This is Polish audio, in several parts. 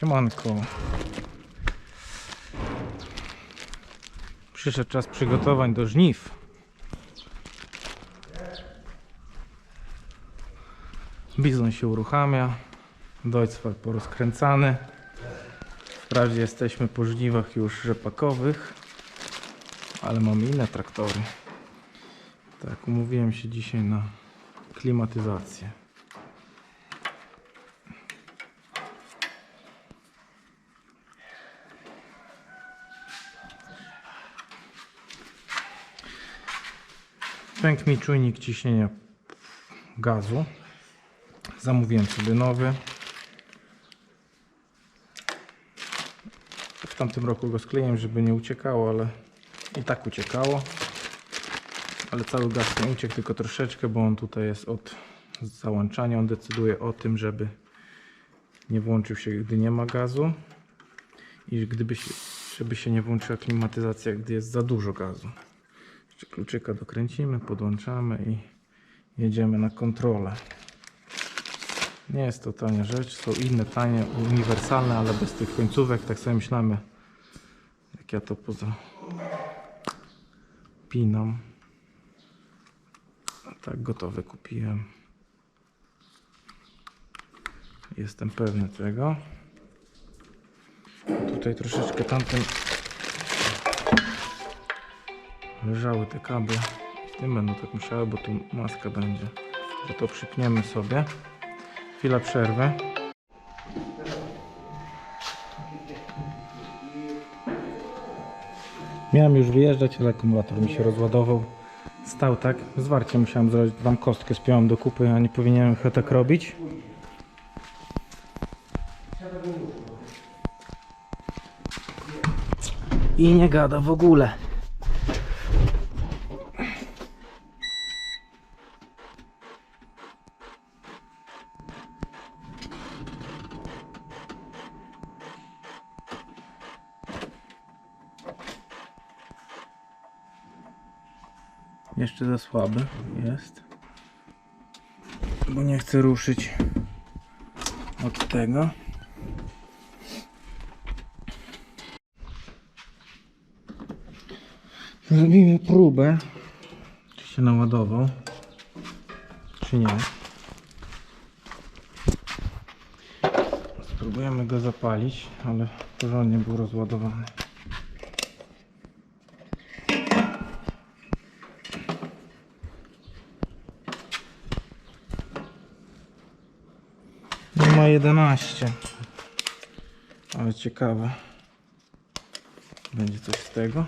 Siemanko. Przyszedł czas przygotowań do żniw. Bizon się uruchamia. Deutzfall porozkręcany. Wprawdzie jesteśmy po żniwach już rzepakowych, ale mamy inne traktory. Tak, umówiłem się dzisiaj na klimatyzację. Pękł mi czujnik ciśnienia gazu. Zamówiłem sobie nowy. W tamtym roku go skleiłem, żeby nie uciekało, ale i tak uciekało. Ale cały gaz nie uciekł, tylko troszeczkę, bo on tutaj jest od załączania. On decyduje o tym, żeby nie włączył się, gdy nie ma gazu. I gdyby się, żeby się nie włączyła klimatyzacja, gdy jest za dużo gazu. Jeszcze kluczyka dokręcimy, podłączamy i jedziemy na kontrolę. Nie jest to tania rzecz, są inne tanie, uniwersalne, ale bez tych końcówek, tak sobie myślamy, jak ja to poza pinam. Tak gotowe kupiłem. Jestem pewny tego. Tutaj troszeczkę tamten leżały te kable. W tym będą tak musiały, bo tu maska będzie. Że to przypniemy sobie. Chwila przerwy. Miałem już wyjeżdżać, ale akumulator mi się rozładował. Stał tak. Zwarcie musiałem zrobić. Wam kostkę spiąłem do kupy, a nie powinienem chyba tak robić. I nie gada w ogóle. Jeszcze za słaby jest. Bo nie chcę ruszyć od tego. Zrobimy próbę, czy się naładował, czy nie. Spróbujemy go zapalić, ale porządnie był rozładowany. Nie ma 11. Ale ciekawe. Będzie coś z tego.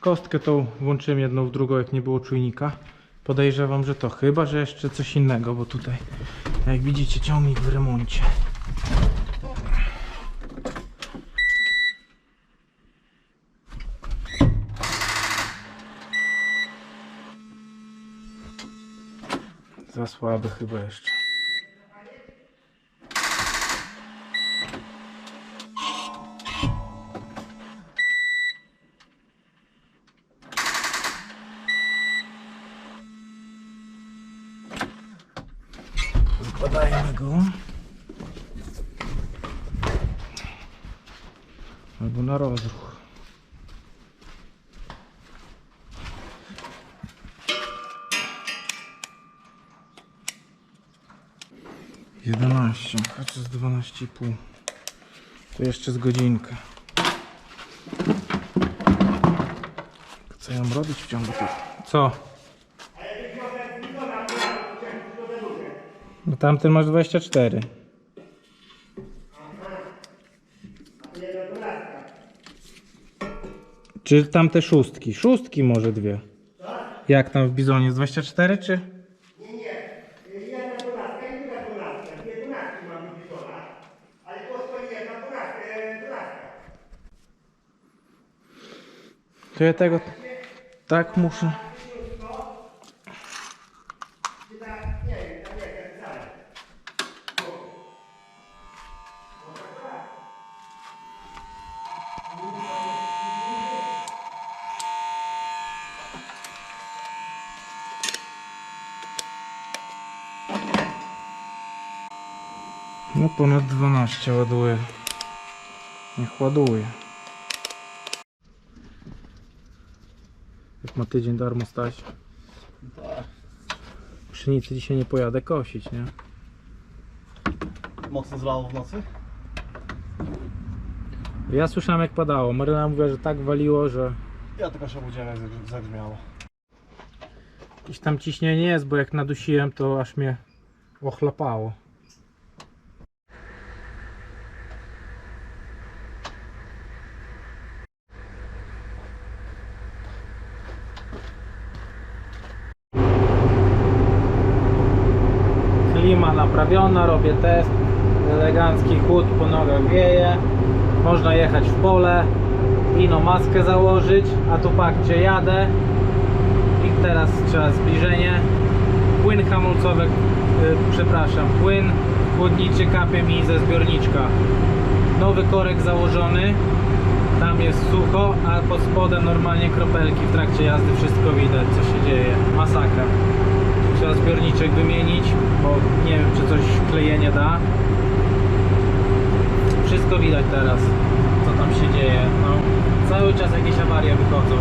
Kostkę tą włączyłem jedną w drugą, jak nie było czujnika. Podejrzewam, że to chyba, że jeszcze coś innego, bo tutaj, jak widzicie, ciągnik w remoncie. Za słaby chyba jeszcze. Albo na rozruch. Jedenaście, a z dwanaście i pół. To jeszcze z godzinkę. Co ja mam robić w ciągu tych? Co? No tamten masz 24. Czy tamte szóstki? Szóstki może dwie. Jak tam w bizonie jest 24 czy? То я так от так мушу. Ну понад 12 ладує. Їх ладує. Ma tydzień darmo stać. Pszenicy dzisiaj nie pojadę kosić, nie? Mocno zlało w nocy? Ja słyszałem jak padało. Maryla mówiła, że tak waliło, że Ja tylko się obudziłem jak zagr- zagrzmiało. jakieś tam ciśnienie jest, bo jak nadusiłem to aż mnie ochlapało. Klima naprawiona, robię test. Elegancki chłód po nogach wieje. Można jechać w pole. Ino maskę założyć, a tu pak gdzie jadę. I teraz trzeba zbliżenie. Płyn hamulcowy, y, przepraszam, płyn chłodniczy kapie mi ze zbiorniczka. Nowy korek założony. Tam jest sucho, a pod spodem normalnie kropelki w trakcie jazdy wszystko widać co się dzieje. Masakra. Trzeba zbiorniczek wymienić, bo nie wiem czy coś klejenie da. Wszystko widać teraz, co tam się dzieje. No, cały czas jakieś awarie wychodzą.